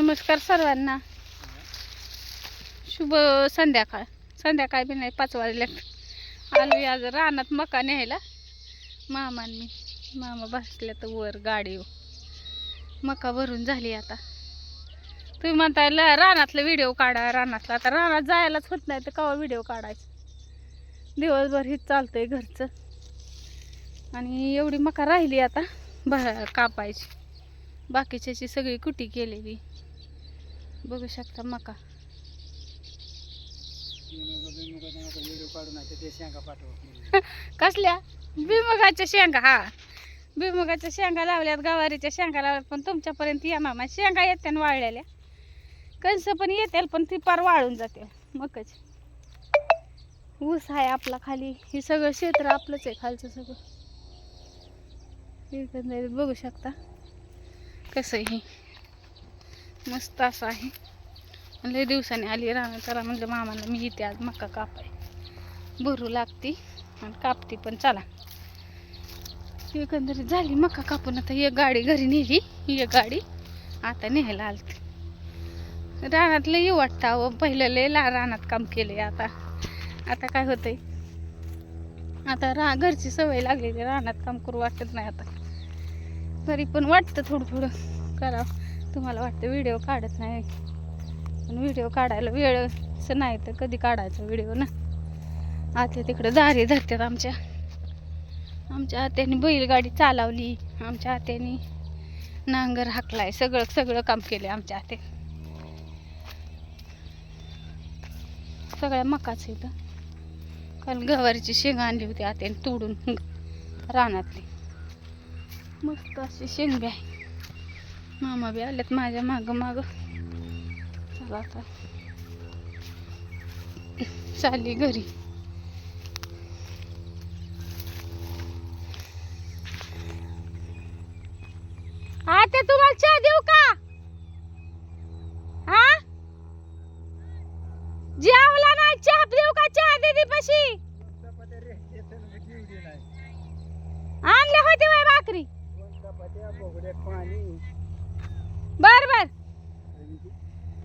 नमस्कार सर्वांना. शुभ संध्याकाळ. संध्याकाळ बी नाही पाच वाजल्या आलो आज रानात मका न्यायला. मामांनी मामा बसल्या तर वर गाडीवर. मका भरून झाली आता. तुम्ही म्हणताय ल रानातला व्हिडिओ काढा रानातला. आता रानात जायलाच होत नाही तर कवा व्हिडिओ काढायचा? दिवसभर हेच चालतंय घरचं. आणि एवढी मका राहिली आता भा कापायची. बाकीच्याची सगळी कुटी केलेली. बघू शकता मका. कसल्या? भुईमुगाच्या शेंगा हा. भुईमुगाच्या शेंगा लावल्यात गवारीच्या शेंगा लावल्यात पण तुमच्यापर्यंत या मामा शेंगा येत्या वाळलेल्या. कंस पण येतील पण ती पार वाळून जाते मकच. ऊस आहे आपला खाली. हे सगळं क्षेत्र आपलंच आहे खालचं सगळं. एकंदरीत बघू शकता. कसं हे? मस्त असं आहे. लय दिवसाने आली राहणार चला म्हणलं मामाला मी इथे आज मका कापाय. भरू लागती आणि कापती पण चला. एकंदरीत झाली मका कापून. आता एक गाडी घरी नेली. एक गाडी आता न्यायला आलती. रानातलं येऊ वाटतं अहो. पहिलं लय ला रानात काम केले आता. आता काय होतंय? आता रा घरची सवय लागलेली. रानात काम करू वाटत नाही आता. तरी पण वाटतं थोडं थोडं. करावं. तुम्हाला वाटतं व्हिडिओ काढत नाही. पण व्हिडिओ काढायला वेळच नाही तर कधी काढायचा व्हिडिओ ना. आता तिकडं दारी धरतात आमच्या. आमच्या आत्याने बैलगाडी चालवली. आमच्या आत्याने नांगर हाकलाय. सगळं सगळं काम केलं आमच्या आते सगळ्या मकाच इथं काल गवारीची शेंग आणली होती आत्याने तोडून रानातली. मस्त अशी शेंग बी आहे मामा बी आल्यात माझ्या माग माग. चला आता. चालली घरी. आता तुम्हाला चहा देऊ का? हा जेवला नाही चहा देऊ का चहा दिदी पशी आणले होते बाकरी पाणी? बर बर.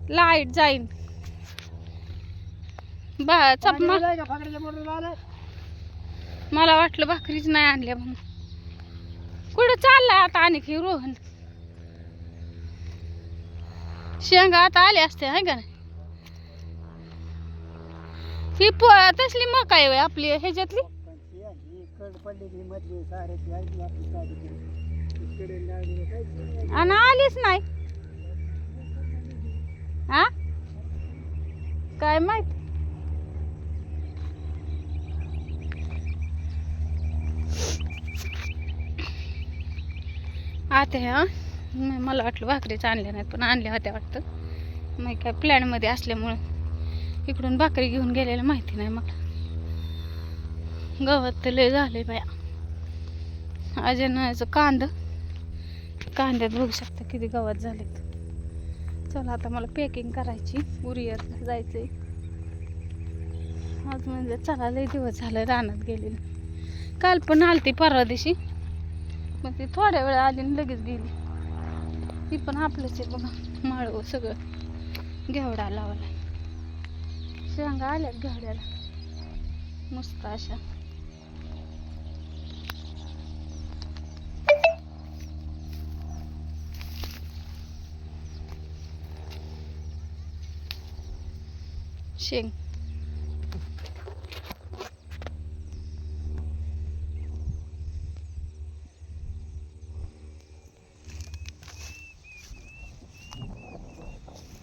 लाइट जाईन. बा चप म- मला वाटलं भाकरीच नाही आणल्या म्हणून. कुठं चाललाय आता आणखी रोहन? शेंगा आता आले असते आहे का नाही? ही प तसली मका आहे होय आपली ह्याच्यातली. आणि आलीच नाही हा काय माहीत? आता ह्या मला वाटलं भाकरीच आणल्या नाहीत पण आणल्या होत्या वाटतं. मग काय प्लॅनमध्ये असल्यामुळं इकडून भाकरी घेऊन गेलेलं माहिती नाही मला. गवत तर लय झाले बाया. अजून कांद. कांद्यात बघू शकता किती गवत झालेत. चला आता मला पॅकिंग करायची. कुरिअर जायचंय. आज म्हणजे चला लय दिवस झालं रानात गेलेली. काल पण आलती परवा दिवशी. मग ती थोड्या वेळ आली आणि लगेच गेली. ती पण आपलंच आहे बघा माळव सगळं. घेवडा लावायला. शेंगा आल्यात घेवड्याला. मस्त अशा. शेंग.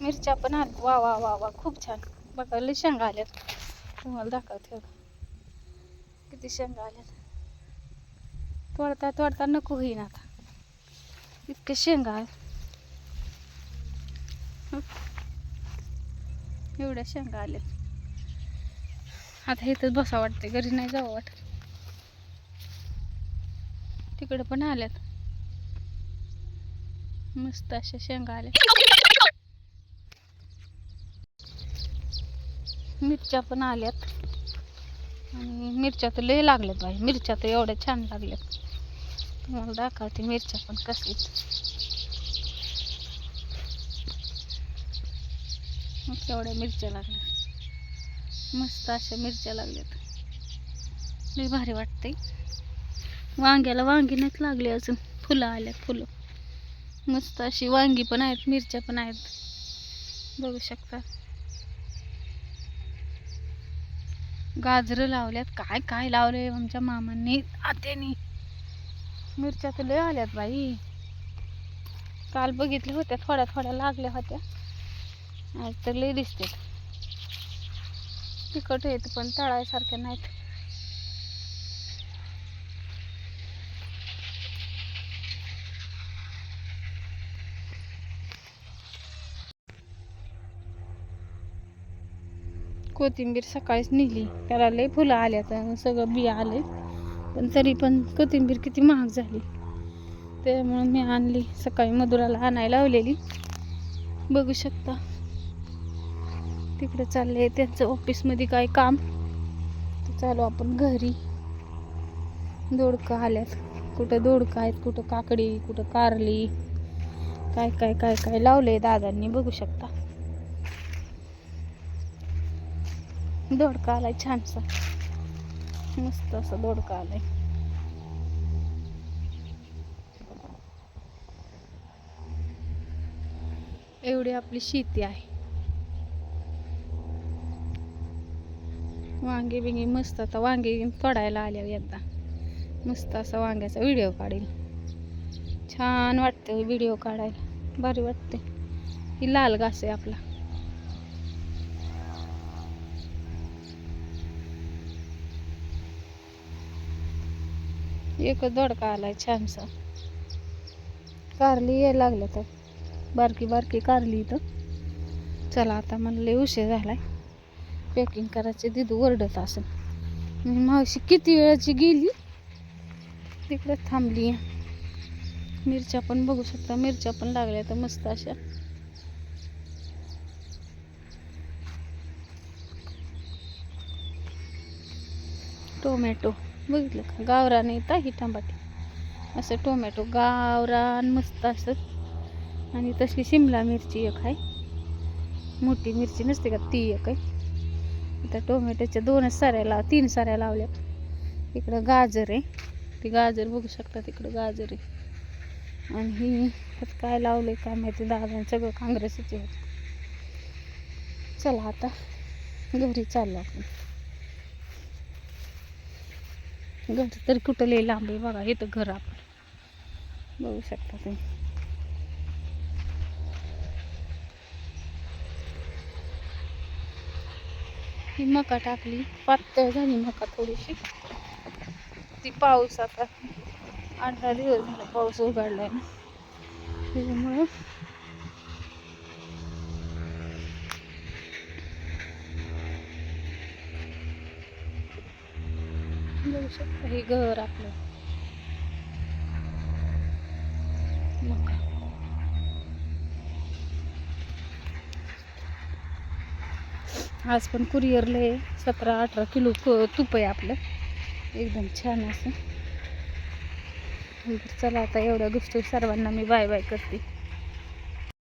मिरच्या पण आल्या. वा वा वा वा खूप छान. बघा लय शेंगा आल्यात. तुम्हाला दाखवते किती शेंगा आल्यात. तोडता तोडता नको होईन आता. इतके शेंगा आहेत एवढ्या शेंगा आल्यात. आता इथंच बसा वाटते घरी नाही जावं वाटत. तिकडे पण आल्यात. मस्त अशा शेंगा आल्या मिरच्या पण आल्यात. आणि मिरच्या तर लय लागल्यात बाई. मिरच्या तर एवढ्या छान लागल्यात. तुम्हाला दाखवते मिरच्या पण कसलीच मग एवढ्या मिरच्या लागल्या. मस्त अशा मिरच्या लागल्यात. लई भारी वाटते वांग्याला वांगी नाहीत लागले अजून. फुलं आल्यात फुलं. मस्त अशी वांगी पण आहेत मिरच्या पण आहेत. बघू शकता. गाजरं लावल्यात. काय काय लावलंय आमच्या मामांनी? आत्यानी. मिरच्या तर लय आल्यात बाई. काल बघितल्या होत्या थोड्या थोड्या लागल्या होत्या. आज तर लय दिसते तिखट आहेत पण तळायसारख्या नाहीत. कोथिंबीर सकाळीच नेली त्याला लय फुलं आल्यात सगळं बिया आले. पण तरी पण कोथिंबीर किती महाग झाली. त्यामुळं मी आणली. सकाळी मधुराला आणायला लावलेली. बघू शकता. तिकडे चालले त्यांचं ऑफिसमध्ये काय काम. तर चालू आपण घरी. दोडकं आल्यात. कुठं दोडकं आहेत कुठं काकडी कुठं कारली. काय काय काय काय लावलंय दादांनी बघू शकता. दोडका आलाय छानसा. मस्त असा दोडका आलाय. एवढी आपली शेती आहे. वांगे बिंगे मस्त आता वांगे तोडायला आल्या एकदा. मस्त असा वांग्याचा व्हिडिओ काढेल छान वाटते व्हिडिओ काढायला. भारी वाटते ही लाल घास आहे आपला. एकच दोडका आलाय छानसा. कारली यायला लागल्या तर. बारकी बारकी कारली इथं. चला आता मला लय उशीर झालाय. पॅकिंग करायचे दिदू ओरडत असेल मी मावशी किती वेळाची गेली? तिकडे थांबली. मिरच्या पण बघू शकता. मिरच्या पण लागल्या तर मस्त अशा. टोमॅटो बघितलं का? गावरान येता ही टमाटी. असं टोमॅटो गावरान मस्त असत आणि तशी शिमला मिरची एक आहे. मोठी मिरची नसते का? ती एक आहे. आता टोमॅटोच्या दोनच साऱ्या लाव तीन साऱ्या लावल्या. इकडं गाजर आहे. ती गाजर बघू शकता तिकडं गाजर आहे. आणि ही त्यात काय लावलंय काय माहिती? दादा सगळं काँग्रेसचे होत चला आता घरी चाललो आपण. घर तरी कुठं लई लांब आहे बघा इथं घर आपण. बघू शकता तुम्ही. ही मका टाकली. पातळ झाली मका थोडीशी. ती पाऊस आता आठ दहा दिवस झाला पाऊस उघडलाय. ना त्याच्यामुळं बघू शकता हे घर आपलं. मग आज पण कुरिअरले सतरा अठरा किलो क- तूप आहे आपलं. एकदम छान असं. चला आता एवढ्या गोष्टी सर्वांना मी बाय बाय करते.